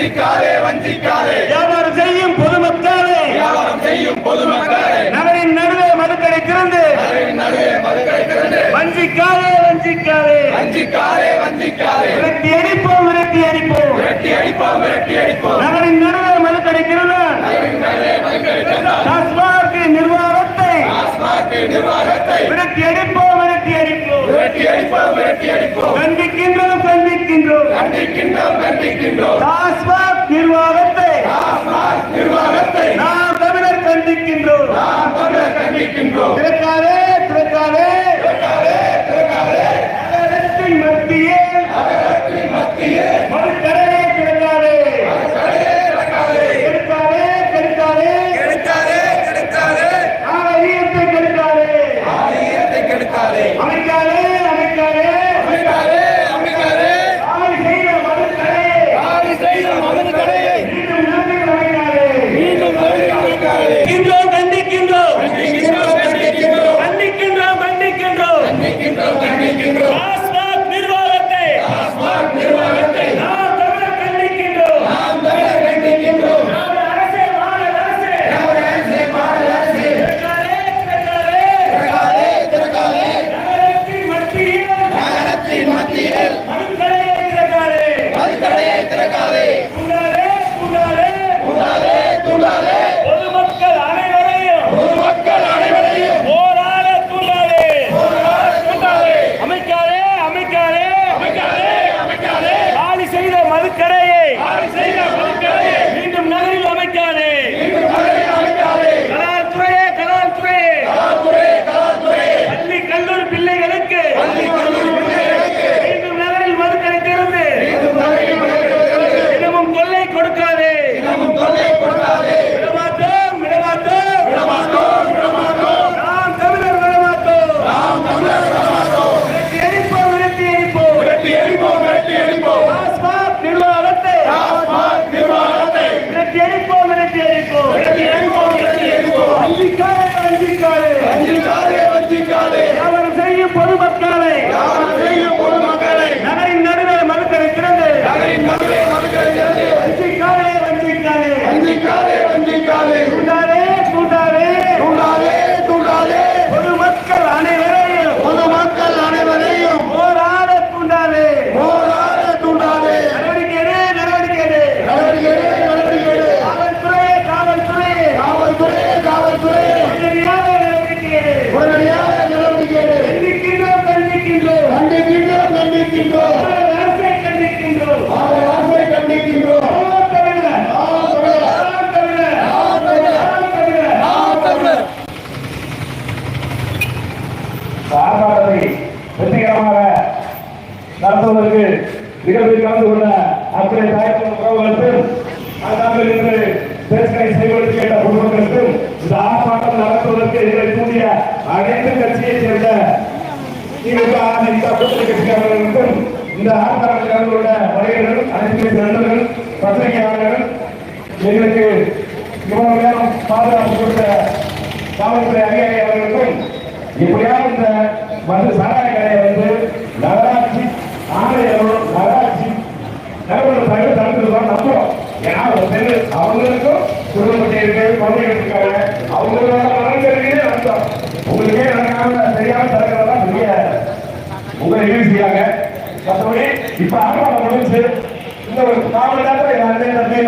வஞ்சிக்காதே வஞ்சிக்காதே. வியாபாரம் செய்யும் பொதுமக்களே. வியாபாரம் செய்யும் பொதுமக்களே. நகரின் நடுவே மதுக்கடை திறந்து. வஞ்சிக்காதே வஞ்சிக்காதே. வஞ்சிக்காதே வஞ்சிக்காதே. விரட்டி அடிப்போம் விரட்டி அடிப்போம். விரட்டி அடிப்போம் விரட்டி அடிப்போம். நகரின் நடுவே மதுக்கடை திறந்து. நகரின் நிர்வாகத்தை. விரட்டி அடிப்போம் விரட்டி அடிப்போம். விரட்டி அடிப்போம் விரட்டி அடிப்போம். கண்டிக்கிற கண்டிக்கின்றோம். கண்டிக்கின்றோம் கண்டிக்கின்றோம். டாஸ்மாக் நிர்வாகத்தை டாஸ்மாக் நிர்வாகத்தை நாம் தமிழர் கண்டிக்கின்றோம். நாம் தமிழர் கண்டிக்கின்றோம். இதற்காக இதில் கலந்து கொண்ட அத்தனை தாயத்தின் உறவுகளுக்கும் அல்லாமல் இன்று பேசுகை செய்வதற்கு கேட்ட குடும்பங்களுக்கும் இந்த ஆர்ப்பாட்டம் நடத்துவதற்கு இதை கூடிய அனைத்து கட்சியைச் சேர்ந்த திமுக அதிமுக கூட்டணி கட்சிக்காரர்களுக்கும் இந்த ஆர்ப்பாட்டத்தில் கலந்து கொண்ட வரையினர்கள் அனைத்து நண்பர்கள் பத்திரிகையாளர்கள் எங்களுக்கு இவ்வளவு நேரம் பாதுகாப்பு கொடுத்த காவல்துறை அதிகாரி அவர்களுக்கும் இந்த வந்து சாராய கடையை வந்து நகராட்சி ஆணையரோட நிறுவன தலைவர் தடுக்கிறது தான் நம்புறோம். ஏன்னா அந்த அவங்களுக்கும் குடும்பத்தினர்கள் குழந்தைகள் இருக்காங்க. அவங்களோட மனநிலையே நடந்தோம் உங்களுக்கே நடக்காம சரியான தடுக்கிறதா பெரிய உங்களை ஈஸியாக மற்றபடி இப்ப ஆரம்பம் முடிஞ்சு இந்த ஒரு காமன் நேரத்தில் எல்லாருமே தந்தை